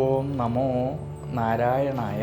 ഓം നമോ നാരായണായ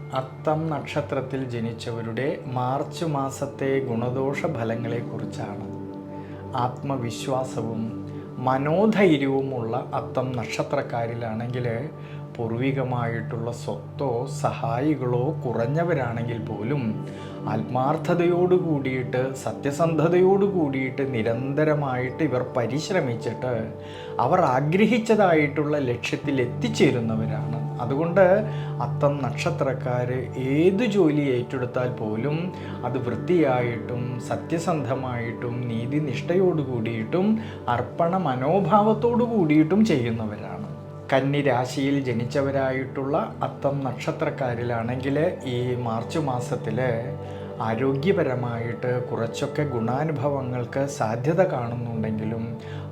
അത്തം നക്ഷത്രത്തിൽ ജനിച്ചവരുടെ മാർച്ച് മാസത്തെ ഗുണദോഷ ഫലങ്ങളെക്കുറിച്ചാണ് ആത്മവിശ്വാസവും മനോധൈര്യവുമുള്ള അത്തം നക്ഷത്രക്കാരിലാണെങ്കിൽ പൂർവികമായിട്ടുള്ള സ്വത്തോ സഹായികളോ കുറഞ്ഞവരാണെങ്കിൽ പോലും ആത്മാർത്ഥതയോട് കൂടിയിട്ട് സത്യസന്ധതയോട് കൂടിയിട്ട് നിരന്തരമായിട്ട് ഇവർ പരിശ്രമിച്ചിട്ട് അവർ ആഗ്രഹിച്ചതായിട്ടുള്ള ലക്ഷ്യത്തിൽ എത്തിച്ചേരുന്നവരാണ് അതുകൊണ്ട് അത്തം നക്ഷത്രക്കാർ ഏത് ജോലി ഏറ്റെടുത്താൽ പോലും അത് വൃത്തിയായിട്ടും സത്യസന്ധമായിട്ടും നീതിനിഷ്ഠയോടു കൂടിയിട്ടും അർപ്പണ മനോഭാവത്തോടു കൂടിയിട്ടും ചെയ്യുന്നവരാണ്. കന്നി രാശിയിൽ ജനിച്ചവരായിട്ടുള്ള അത്തം നക്ഷത്രക്കാരിലാണെങ്കിൽ ഈ മാർച്ച് മാസത്തിൽ ആരോഗ്യപരമായിട്ട് കുറച്ചൊക്കെ ഗുണാനുഭവങ്ങൾക്ക് സാധ്യത കാണുന്നുണ്ടെങ്കിലും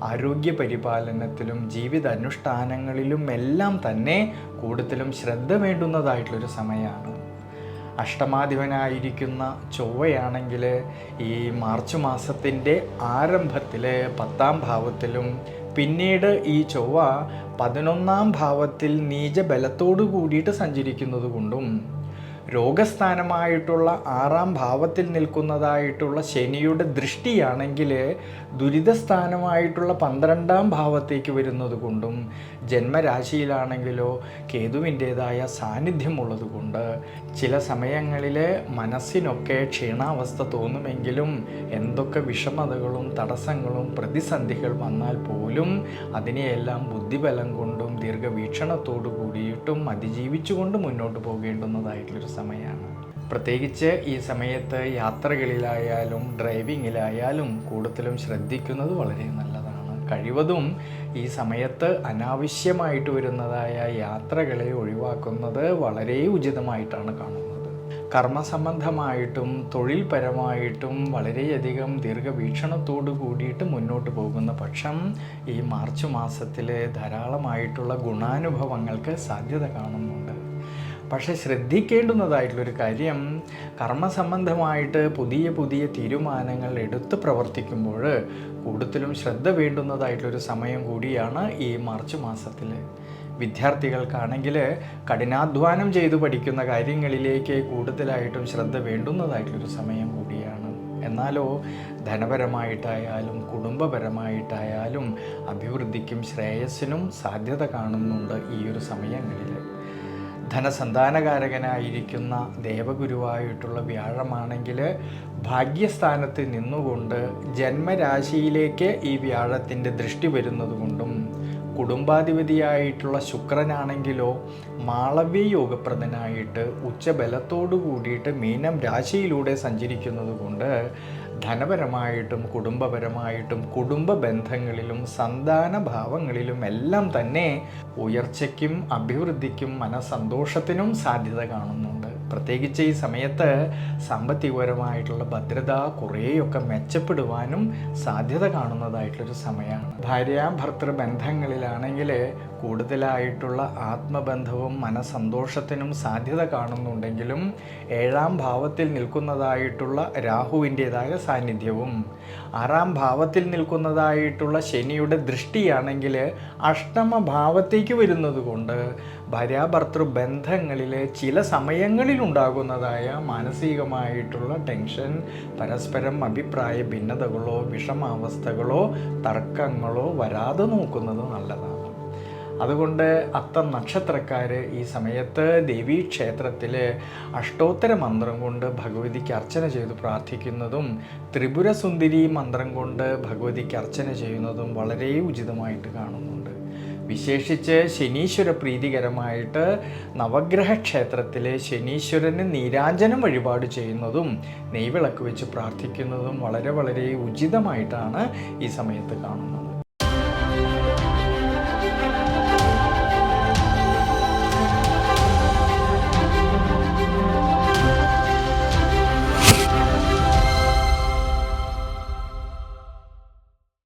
ആരോഗ്യ പരിപാലനത്തിലും ജീവിത അനുഷ്ഠാനങ്ങളിലും എല്ലാം തന്നെ കൂടുതലും ശ്രദ്ധ വേണ്ടുന്നതായിട്ടുള്ളൊരു സമയമാണ്. അഷ്ടമാധിപനായിരിക്കുന്ന ചൊവ്വയാണെങ്കിൽ ഈ മാർച്ച് മാസത്തിന്റെ ആരംഭത്തിൽ പത്താം ഭാവത്തിലും പിന്നീട് ഈ ചൊവ്വ പതിനൊന്നാം ഭാവത്തിൽ നീചബലത്തോടു കൂടിയിട്ട് സഞ്ചരിക്കുന്നത് കൊണ്ടും രോഗസ്ഥാനമായിട്ടുള്ള ആറാം ഭാവത്തിൽ നിൽക്കുന്നതായിട്ടുള്ള ശനിയുടെ ദൃഷ്ടിയാണെങ്കിൽ ദുരിതസ്ഥാനമായിട്ടുള്ള പന്ത്രണ്ടാം ഭാവത്തേക്ക് വരുന്നത് കൊണ്ടും ജന്മരാശിയിലാണെങ്കിലോ കേതുവിന്റേതായ സാന്നിധ്യമുള്ളത് കൊണ്ട് ചില സമയങ്ങളിൽ മനസ്സിനൊക്കെ ക്ഷീണാവസ്ഥ തോന്നുമെങ്കിലും എന്തൊക്കെ വിഷമതകളും തടസ്സങ്ങളും പ്രതിസന്ധികൾ വന്നാൽ പോലും അതിനെയെല്ലാം ബുദ്ധിബലം കൊണ്ടും ദീർഘവീക്ഷണത്തോടു കൂടിയിട്ടും അതിജീവിച്ചുകൊണ്ട് മുന്നോട്ട് പോകേണ്ടുന്നതായിട്ടുള്ളൊരു സമയമാണ്. പ്രത്യേകിച്ച് ഈ സമയത്ത് യാത്രകളിലായാലും ഡ്രൈവിങ്ങിലായാലും കൂടുതലും ശ്രദ്ധിക്കുന്നത് വളരെ നല്ലതാണ്. കഴിവതും ഈ സമയത്ത് അനാവശ്യമായിട്ട് വരുന്നതായ യാത്രകളെ ഒഴിവാക്കുന്നത് വളരെ ഉചിതമായിട്ടാണ് കാണുന്നത്. കർമ്മസംബന്ധമായിട്ടും തൊഴിൽപരമായിട്ടും വളരെയധികം ദീർഘവീക്ഷണത്തോടു കൂടിയിട്ട് മുന്നോട്ട് പോകുന്ന പക്ഷം ഈ മാർച്ച് മാസത്തിൽ ധാരാളമായിട്ടുള്ള ഗുണാനുഭവങ്ങൾക്ക് സാധ്യത കാണുന്നുണ്ട്. പക്ഷേ ശ്രദ്ധിക്കേണ്ടുന്നതായിട്ടുള്ളൊരു കാര്യം കർമ്മസംബന്ധമായിട്ട് പുതിയ പുതിയ തീരുമാനങ്ങൾ എടുത്ത് പ്രവർത്തിക്കുമ്പോൾ കൂടുതലും ശ്രദ്ധ വേണ്ടുന്നതായിട്ടുള്ളൊരു സമയം കൂടിയാണ് ഈ മാർച്ച് മാസത്തിൽ വിദ്യാർത്ഥികൾക്കാണെങ്കിൽ കഠിനാധ്വാനം ചെയ്തു പഠിക്കുന്ന കാര്യങ്ങളിലേക്ക് കൂടുതലായിട്ടും ശ്രദ്ധ വേണ്ടുന്നതായിട്ടുള്ളൊരു സമയം കൂടിയാണ്. എന്നാലോ ധനപരമായിട്ടായാലും കുടുംബപരമായിട്ടായാലും അഭിവൃദ്ധിക്കും ശ്രേയസ്സിനും സാധ്യത കാണുന്നുണ്ട് ഈ ഒരു സമയങ്ങളിൽ. ധനസന്താനകാരകനായിരിക്കുന്ന ദേവഗുരുവായിട്ടുള്ള വ്യാഴമാണെങ്കിൽ ഭാഗ്യസ്ഥാനത്ത് നിന്നുകൊണ്ട് ജന്മരാശിയിലേക്ക് ഈ വ്യാഴത്തിന്റെ ദൃഷ്ടി വരുന്നത് കൊണ്ടും കുടുംബാധിപതിയായിട്ടുള്ള ശുക്രനാണെങ്കിലോ മാളവ്യ യോഗപ്രദനായിട്ട് ഉച്ചബലത്തോടു കൂടിയിട്ട് മീനം രാശിയിലൂടെ സഞ്ചരിക്കുന്നത് കൊണ്ട് ധനപരമായിട്ടും കുടുംബപരമായിട്ടും കുടുംബ ബന്ധങ്ങളിലും സന്താന ഭാവങ്ങളിലും എല്ലാം തന്നെ ഉയർച്ചയ്ക്കും അഭിവൃദ്ധിക്കും മനസന്തോഷത്തിനും സാധ്യത കാണുന്നുണ്ട്. പ്രത്യേകിച്ച് ഈ സമയത്ത് സാമ്പത്തികപരമായിട്ടുള്ള ഭദ്രത കുറേയൊക്കെ മെച്ചപ്പെടുവാനും സാധ്യത കാണുന്നതായിട്ടുള്ളൊരു സമയമാണ്. ഭാര്യ ഭർത്തൃ ബന്ധങ്ങളിലാണെങ്കിൽ കൂടുതലായിട്ടുള്ള ആത്മബന്ധവും മനസന്തോഷത്തിനും സാധ്യത കാണുന്നുണ്ടെങ്കിലും ഏഴാം ഭാവത്തിൽ നിൽക്കുന്നതായിട്ടുള്ള രാഹുവിന്റേതായ സാന്നിധ്യവും ആറാം ഭാവത്തിൽ നിൽക്കുന്നതായിട്ടുള്ള ശനിയുടെ ദൃഷ്ടിയാണെങ്കിൽ അഷ്ടമ ഭാവത്തേക്ക് വരുന്നത് കൊണ്ട് ഭാര്യാഭർത്തൃ ബന്ധങ്ങളിലെ ചില സമയങ്ങളിൽ ഉണ്ടാകുന്നതായ മാനസികമായിട്ടുള്ള ടെൻഷൻ പരസ്പരം അഭിപ്രായ ഭിന്നതകളോ വിഷമാവസ്ഥകളോ തർക്കങ്ങളോ വരാതെ നോക്കുന്നത് നല്ലതാണ്. അതുകൊണ്ട് അത്ത നക്ഷത്രക്കാർ ഈ സമയത്ത് ദേവീക്ഷേത്രത്തിൽ അഷ്ടോത്തര മന്ത്രം കൊണ്ട് ഭഗവതിക്ക് അർച്ചന ചെയ്ത് പ്രാർത്ഥിക്കുന്നതും ത്രിപുരസുന്ദരി മന്ത്രം കൊണ്ട് ഭഗവതിക്ക് അർച്ചന ചെയ്യുന്നതും വളരെ ഉചിതമായിട്ട് കാണുന്നുണ്ട്. വിശേഷിച്ച് ശനീശ്വര പ്രീതികരമായിട്ട് നവഗ്രഹ ക്ഷേത്രത്തിൽ ശനീശ്വരന് നീരാഞ്ജനം വഴിപാട് ചെയ്യുന്നതും നെയ്വിളക്ക് വെച്ച് പ്രാർത്ഥിക്കുന്നതും വളരെ വളരെ ഉചിതമായിട്ടാണ് ഈ സമയത്ത് കാണുന്നത്.